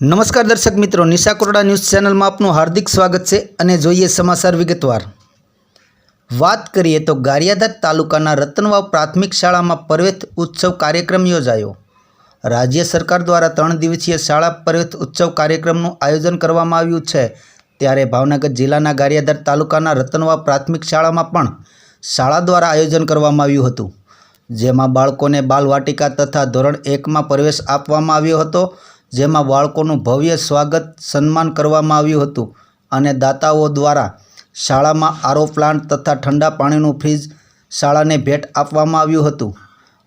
નમસ્કાર દર્શક મિત્રો, નિશા કોરડા ન્યૂઝ ચેનલમાં આપનું હાર્દિક સ્વાગત છે અને જોઈએ સમાચાર વિગતવાર. વાત કરીએ તો ગારિયાધાર તાલુકાના રતનવાવ પ્રાથમિક શાળામાં પ્રવેશ ઉત્સવ કાર્યક્રમ યોજાયો. રાજ્ય સરકાર દ્વારા ત્રણ દિવસીય શાળા પ્રવેશ ઉત્સવ કાર્યક્રમનું આયોજન કરવામાં આવ્યું છે. ત્યારે ભાવનગર જિલ્લાના ગારિયાધાર તાલુકાના રતનવાવ પ્રાથમિક શાળામાં પણ શાળા દ્વારા આયોજન કરવામાં આવ્યું હતું. જેમાં બાળકોને બાલવાટિકા તથા ધોરણ એકમાં પ્રવેશ આપવામાં આવ્યો હતો. જેમાં બાળકોનું ભવ્ય સ્વાગત સન્માન કરવામાં આવ્યું હતું અને દાતાઓ દ્વારા શાળામાં આરો પ્લાન્ટ તથા ઠંડા પાણીનું ફ્રીજ શાળાને ભેટ આપવામાં આવ્યું હતું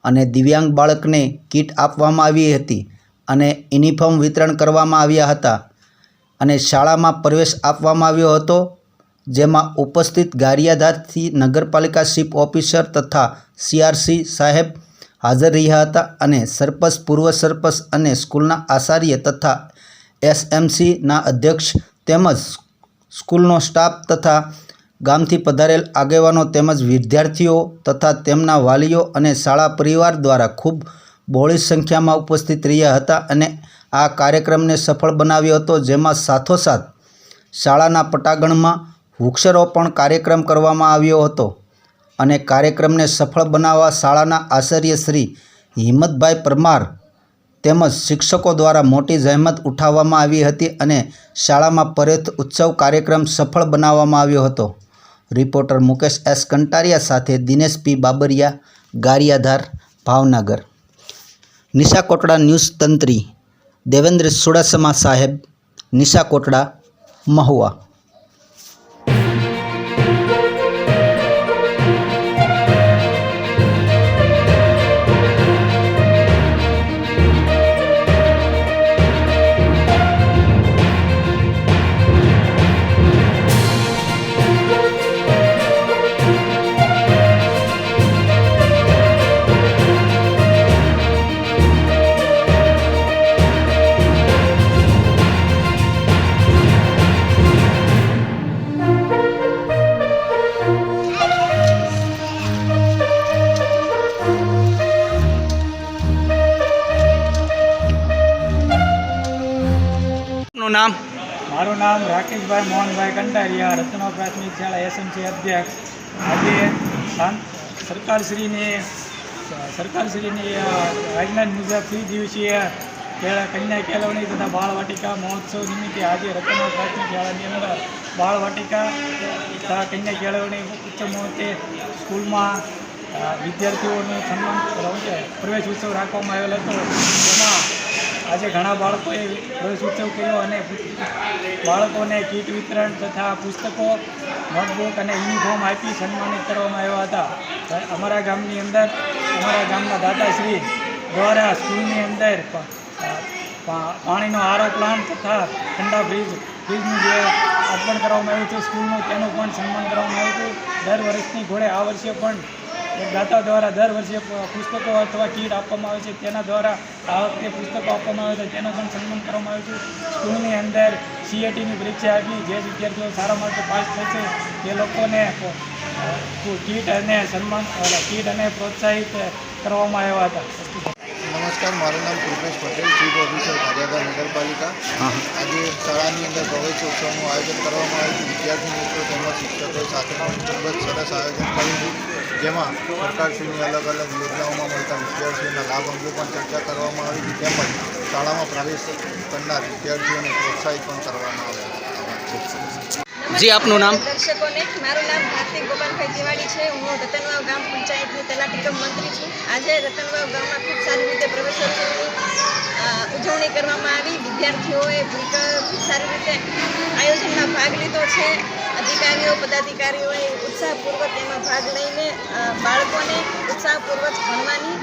અને દિવ્યાંગ બાળકને કીટ આપવામાં આવી હતી અને યુનિફોર્મ વિતરણ કરવામાં આવ્યા હતા અને શાળામાં પ્રવેશ આપવામાં આવ્યો હતો, જેમાં ઉપસ્થિત ગારિયાધારથી નગરપાલિકા ચીફ ઓફિસર તથા સીઆરસી સાહેબ હાજર રહ્યા હતા અને સરપંચ, પૂર્વ સરપંચ અને સ્કૂલના આચાર્ય તથા એસએમસીના અધ્યક્ષ તેમજ સ્કૂલનો સ્ટાફ તથા ગામથી પધારેલ આગેવાનો તેમજ વિદ્યાર્થીઓ તથા તેમના વાલીઓ અને શાળા પરિવાર દ્વારા ખૂબ બહોળી સંખ્યામાં ઉપસ્થિત રહ્યા હતા અને આ કાર્યક્રમને સફળ બનાવ્યો હતો, જેમાં સાથોસાથ શાળાના પટાગણમાં વૃક્ષારોપણ કાર્યક્રમ કરવામાં આવ્યો હતો. અને કાર્યક્રમને સફળ બનાવવા શાળાના આચાર્ય શ્રી હિંમતભાઈ પરમાર તેમજ શિક્ષકો દ્વારા મોટી જહેમત ઉઠાવવામાં આવી હતી અને શાળામાં પરેથ ઉત્સવ કાર્યક્રમ સફળ બનાવવામાં આવ્યો હતો. રિપોર્ટર મુકેશ એસ કંટારિયા સાથે દિનેશ પી બાબરિયા, ગારિયાધાર, ભાવનગર. નિશા કોટડા ન્યૂઝ તંત્રી, દેવેન્દ્ર સુડાસમા સાહેબ, નિશા કોટડા, મહુવા. નું નામ? મારું નામ રાકેશભાઈ મોહનભાઈ કંટારિયા, રત્નો પ્રાથમિક શાળા એસએમસી અધ્યક્ષ. આજે સરકારશ્રીની સરકારશ્રીની આજ્ઞા મુજબ ત્રી દિવસીય કન્યા કેળવણી તથા બાળવાટિકા મહોત્સવ નિમિત્તે આજે રત્નો પ્રાથમિક શાળાની અંદર બાળવાટિકા તથા કન્યા કેળવણી ઉચ્ચ મુહૂર્તે સ્કૂલમાં વિદ્યાર્થીઓનું સન્માન પ્રવેશ ઉત્સવ રાખવામાં આવેલ હતો. જેમાં આજે ઘણા બાળકોએ રસ ઉત્સવ કર્યો અને બાળકોને કીટ વિતરણ તથા પુસ્તકો, નોટબુક અને યુનિફોર્મ આપી સન્માનિત કરવામાં આવ્યા હતા. અમારા ગામની અંદર, અમારા ગામના દાદાશ્રી દ્વારા સ્કૂલની અંદર પાણીનો આરો પ્લાન્ટ તથા ઠંડા ફ્રીજ ફ્રીજનું જે અર્પણ કરવામાં આવ્યું છે સ્કૂલનું, તેનું પણ સન્માન કરવામાં આવ્યું હતું. દર વર્ષની ઘોડે આ વર્ષે પણ દાતા દ્વારા દર વર્ષે પુસ્તકો અથવા કીટ આપવામાં આવે છે. તેના દ્વારા આ વખતે પુસ્તકો આપવામાં આવે છે. તેનો પણ સન્માન કરવામાં આવ્યું છે. સ્કૂલની અંદર સીએટીની પરીક્ષા આપી. જે વિદ્યાર્થીઓ સારા માર્કે પાસ થશે તે લોકોને કીટ અને સન્માન કીટ અને પ્રોત્સાહિત કરવામાં આવ્યા હતા. નમસ્કાર. મારું નામ કૃપેશ પટેલ ચીફ ઓફિસર ગારિયાધાર નગરપાલિકા. આજે શાળાની અંદર પ્રવેશ ઉત્સવનું આયોજન કરવામાં આવ્યું છે. વિદ્યાર્થી મિત્રો શિક્ષકો સાથેનું ખૂબ જ સરસ આયોજન કર્યું હતું જેમાં સરકારશ્રીની અલગ અલગ યોજનાઓમાં મળતા વિદ્યાર્થીઓના લાભ અંગે પણ ચર્ચા કરવામાં આવી હતી. તેમજ શાળામાં પ્રવેશ કરનાર વિદ્યાર્થીઓને પ્રોત્સાહિત પણ કરવામાં આવ્યા. જી આપનું નામ? દર્શકોને મારું નામ કાર્તિક ગોપાલભાઈ દિવાળી છે. હું રતનવાવ ગામ પંચાયતની તલાટી કમ મંત્રી છું. આજે રતનવાવ ગામમાં ખૂબ સારી રીતે પ્રવેશોત્સવની ઉજવણી કરવામાં આવી. વિદ્યાર્થીઓએ ખૂબ સારી રીતે આયોજનમાં ભાગ લીધો છે. અધિકારીઓ, પદાધિકારીઓએ ઉત્સાહપૂર્વક એમાં ભાગ લઈને બાળકોને ઉત્સાહપૂર્વક ભણવાની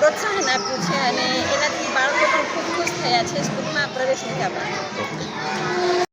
પ્રોત્સાહન આપ્યું છે અને એનાથી બાળકો પણ ખૂબ ખુશ થયા છે. સ્કૂલમાં પ્રવેશ લીધા બાદ